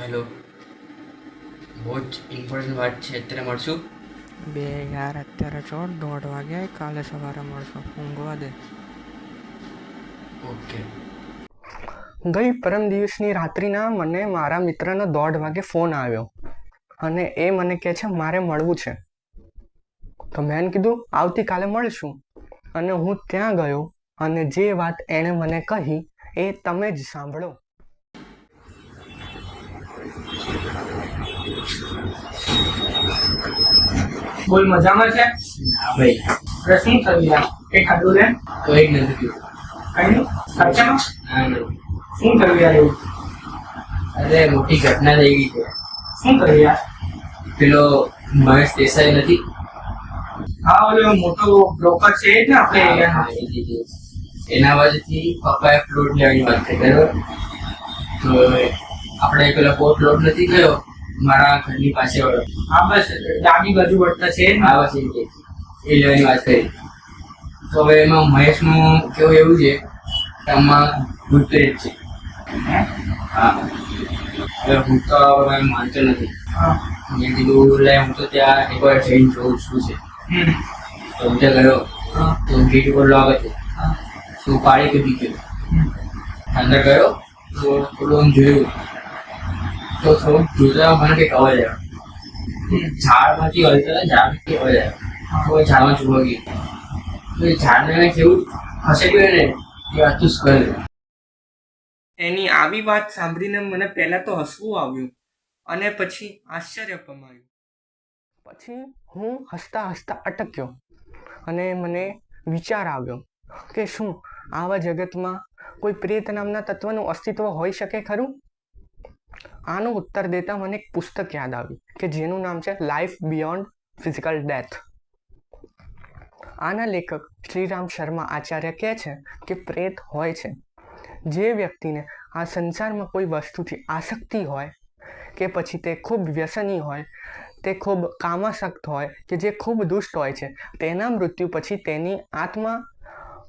Hello. બહુ જ important વાત છે. અત્યારે મળશું? બે યાર અત્યારે છો દોઢ વાગ્યા કાલે સવારે મળશો. ઊંઘવા દે. ઓકે. ગઈ પરમ દિવસની રાત્રિના મને મારા મિત્રનો દોઢ વાગે ફોન આવ્યો. અને એ મને કહે છે મારે મળવું છે. તો મેં કીધું આવતીકાલે મળશું. અને હું ત્યાં ગયો અને જે વાત એણે મને કહી એ તમે જ સાંભળો. બોલ મજામાં છે? હા ભાઈ. અરે શું થયું યાર? એ ખાધું ને? કઈ નથી થયું. કઈ સાચામાં? હા શું થયું યાર એવું? અરે મોટી ઘટના થઈ ગઈ છે. શું થયું યાર? પેલો મહેશ દેસાઈ નથી? હા ઓલો મોટો બ્રોકર છે જ ને આપણે. એના બાજુથી પપ્પાએ પ્લોટ લેવાની વાત કરી બરાબર? તો આપણે પેલો પોર્ટ લોટ નથી ગયો મારા ઘરની પાસે હા બસ. ડાબી બાજુ વળતા છે આ બસ એ લેવાની વાત કરી. તો હવે એમાં મહેશનું કેવું એવું છે કે આમાં ભૂત પ્રેત છે. હા? હવે હું તો હવે માનતો નથી. હા. મેં કીધું લે હું તો ત્યાં એકવાર જઈને જોઉં શું છે. તો હું ત્યાં ગયો. હા. તો ગેટ ઉપર લોક હતી. શું પાડી કૂદી ગયો. અંદર ગયો. તો થોડું આમ જોયું. તો થોડું જોતા મને કંઈક અવાજ આવ્યો. ઝાડમાંથી હલતા ઝાડમાંથી અવાજ આવ્યો. તો એ ઝાડમાં ચૂવા ગઈ તો એ ઝાડને મેં કેવું ખસેડ્યું ને એ વાત તું એની આવી વાત સાંભળીને મને પહેલાં તો હસવું આવ્યું અને પછી આશ્ચર્ય પમાયું પછી હું હસતા હસતા અટક્યો અને મને વિચાર આવ્યો કે શું આવા જગતમાં કોઈ પ્રેત નામના તત્વનું અસ્તિત્વ હોઈ શકે ખરું? આનો ઉત્તર દેતા મને એક પુસ્તક યાદ આવ્યું કે જેનું નામ છે લાઈફ બિયોન્ડ ફિઝિકલ ડેથ આના લેખક શ્રીરામ શર્મા આચાર્ય કહે છે કે પ્રેત હોય છે. જે વ્યક્તિને આ સંસારમાં કોઈ વસ્તુથી આસક્તિ હોય, કે પછી તે ખૂબ વ્યસની હોય, તે ખૂબ કામાસક્ત હોય, કે જે ખૂબ દુષ્ટ હોય છે, તેના મૃત્યુ પછી તેની આત્મા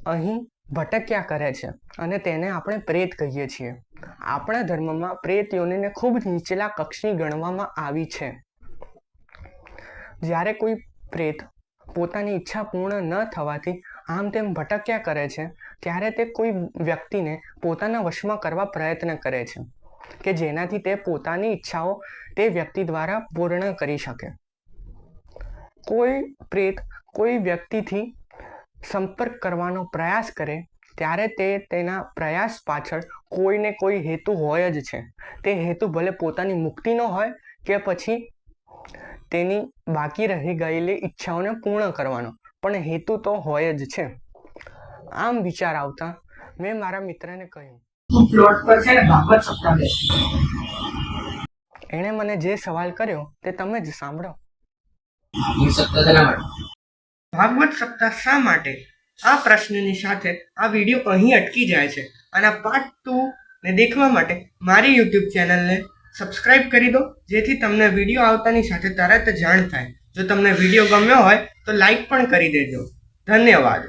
અહીં ભટક્યા કરે છે અને તેને આપણે પ્રેત કહીએ છીએ. આપણા ધર્મમાં પ્રેત યોનિને ખૂબ નીચલા કક્ષની ગણવામાં આવી છે. જ્યારે કોઈ પ્રેત પોતાની ઈચ્છા પૂર્ણ ન થવાથી આમ તેમ ભટક્યા કરે છે, ત્યારે તે કોઈ વ્યક્તિને પોતાના વશમાં કરવા પ્રયત્ન કરે છે, કે જેનાથી તે પોતાની ઈચ્છાઓ તે વ્યક્તિ દ્વારા પૂર્ણ કરી શકે. કોઈ પ્રેત કોઈ વ્યક્તિથી સંપર્ક કરવાનો પ્રયાસ કરે ત્યારે તે તેના પ્રયાસ પાછળ કોઈને કોઈ હેતુ હોય જ છે. તે હેતુ ભલે પોતાની મુક્તિનો હોય કે પછી તેની બાકી રહી ગયેલી ઈચ્છાઓને પૂર્ણ કરવાનો પણ હેતુ તો હોય જ છે. આમ વિચાર આવતા મેં મારા મિત્રને કહ્યું પ્લોટ પર છે ને ભાગવત સપ્તાહ એણે મને જે સવાલ કર્યો તે તમે જ સાંભળો. ભાગવત સપ્તાહ શા માટે? આ પ્રશ્નની સાથે આ વીડિયો અહીં અટકી જાય છે. અને પાર્ટ ટુ ને દેખવા માટે મારી યુટ્યુબ ચેનલને સબસ્ક્રાઇબ કરી દો, જેથી તમને વીડિયો આવતાની સાથે તરત જાણ થાય. જો તમને વીડિયો ગમ્યો હોય તો લાઈક પણ કરી દેજો. ધન્યવાદ.